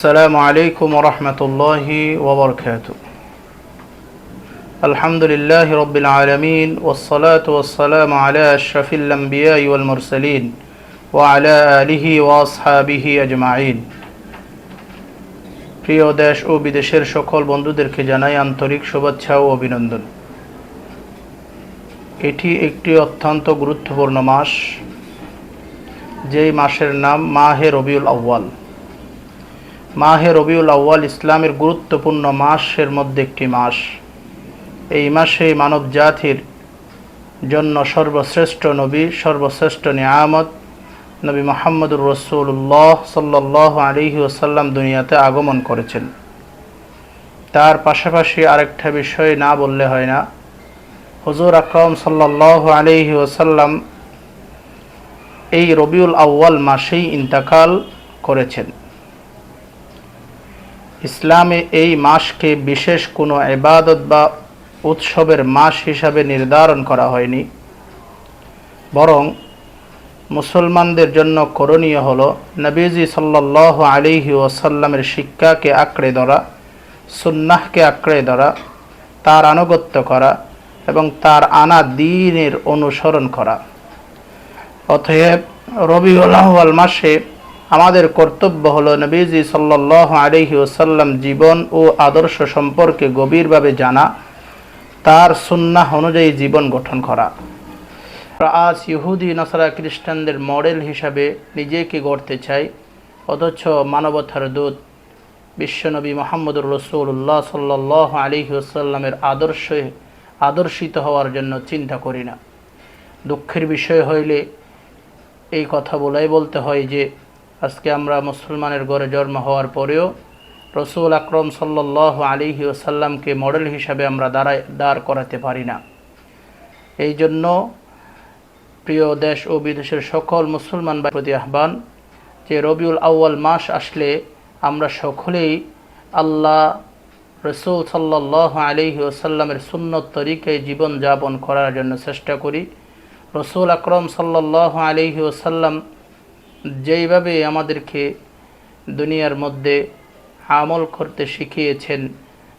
السلام عليكم ورحمة الله وبركاته الحمد لله رب العالمين والصلاة والسلام على أشرف الأنبياء والمرسلين وعلى آله وأصحابه أجمعين প্রিয় দেশ ও বিদেশের সকল বন্ধুদেরকে জানাই আন্তরিক শুভেচ্ছা ও অভিনন্দন এটি একটি অত্যন্ত গুরুত্বপূর্ণ মাস যেই মাসের নাম মাহে রবিউল আউ্য়াল মাহে রবিউল আউ্য়াল ইসলামের গুরুত্বপূর্ণ মাসের মধ্যে একটি মাস। এই মাসে মানব জাতির জন্য সর্বশ্রেষ্ঠ নবী, সর্বশ্রেষ্ঠ নিয়ামত, নবী মোহাম্মদুর রসুল্লাহ সাল্লাহ আলিহি ওসাল্লাম দুনিয়াতে আগমন করেছেন। তার পাশাপাশি আরেকটা বিষয় না বললে হয় না। হুজুর আকরম সাল্লাহ আলিহি ওসাল্লাম এই রবিউল আউ্য়াল মাসেই ইন্তাকাল করেছেন। ইসলামে এই মাসকে বিশেষ কোনো এবাদত বা উৎসবের মাস হিসাবে নির্ধারণ করা হয়নি। বরং মুসলমানদের জন্য করণীয় হলো নবীজি সাল্লাহ আলিহি ওসাল্লামের শিক্ষাকে আঁকড়ে ধরা, সুন্নাহকে আঁকড়ে ধরা, তার আনুগত্য করা এবং তার আনা দিনের অনুসরণ করা। অতএব রবিউল আহ্বাল মাসে আমাদের কর্তব্য হল নবীজি সাল্লাহ আলহি ওসাল্লাম জীবন ও আদর্শ সম্পর্কে গভীরভাবে জানা, তার সুন্নাহ অনুযায়ী জীবন গঠন করা। আজ ইহুদি, নাসারা খ্রিস্টানদের মডেল হিসাবে নিজেকে গড়তে চাই, অথচ মানবতার দূত বিশ্বনবী মোহাম্মদুর রসুল্লাহ সাল্লাহ আলিহি ওসাল্লামের আদর্শে আদর্শিত হওয়ার জন্য চিন্তা করি না। দুঃখের বিষয় হইলে এই কথা বলাই বলতে হয় যে আজকে আমরা মুসলমানের ঘরে জন্ম হওয়ার পরেও রসুল আকরম সাল্লাহ আলিহি ওসাল্লামকে মডেল হিসাবে আমরা দাঁড়ায়, দাঁড় করাতে পারি না। এই জন্য প্রিয় দেশ ও বিদেশের সকল মুসলমান প্রতি আহ্বান যে রবিউল আউ্য়াল মাস আসলে আমরা সকলেই আল্লাহ রসুল সাল্লাহ আলিহি ওসাল্লামের সুন্নত তরিকায় জীবনযাপন করার জন্য চেষ্টা করি। রসুল আকরম সাল্লাহ আলিহি ওসাল্লাম যেইভাবে আমাদেরকে দুনিয়ার মধ্যে আমল করতে শিখিয়েছেন,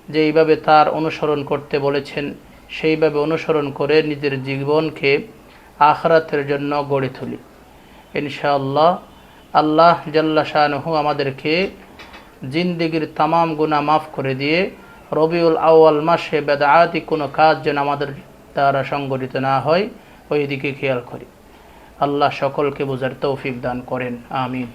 যেইভাবে তার অনুসরণ করতে বলেছেন, সেইভাবে অনুসরণ করে নিজের জীবনকে আখরাতের জন্য গড়ে তুলি। ইনশাআল্লাহ আল্লাহ জাল্লা শাহনহু আমাদেরকে জিন্দিগির তামাম গুণা মাফ করে দিয়ে রবিউল আউয়াল মাসে বেদায়াতি কোনো কাজ যেন আমাদের দ্বারা সংগঠিত না হয় ওই দিকে খেয়াল করি। আল্লাহ সকলকে বোঝার তৌফিক দান করেন আমিন।